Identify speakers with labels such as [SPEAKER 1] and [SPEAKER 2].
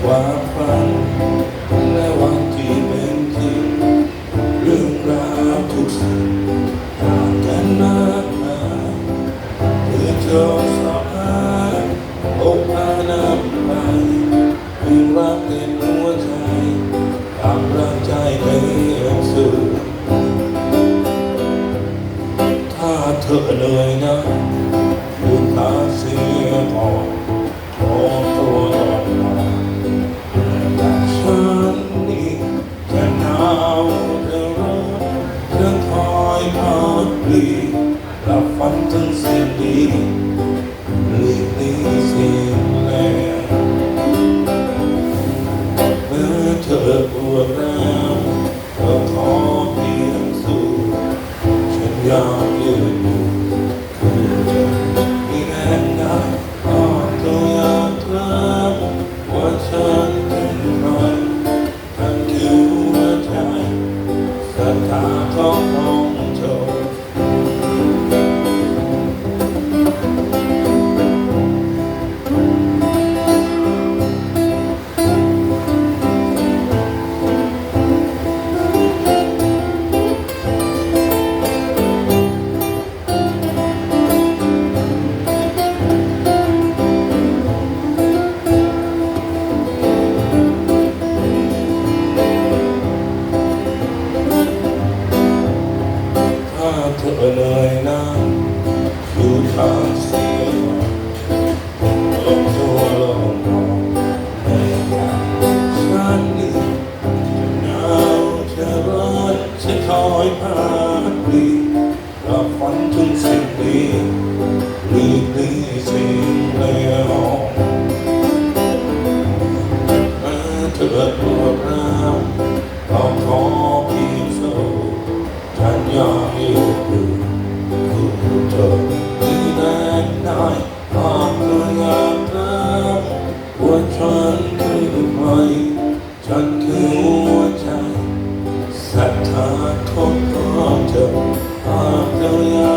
[SPEAKER 1] ความฝันและวันที่เป็นจริงเรื่องราวทุกสิ่งต่างกันมากมายเพื่อเธอสบายอกพาน้ำไปเพียงรักเต็มหัวใจตามรักใจเป็นสื่ถ้าเธอเหนื่อยนะดูตาเสียออ เอยพาดีรับฝันถึงสิ่งดีหลีกหลีสิ่งเลวแม้เธอปวดร้าวก็ขอเพียงสู้ท่านยอมอยู่ ศรัทธาของเธอากเธออย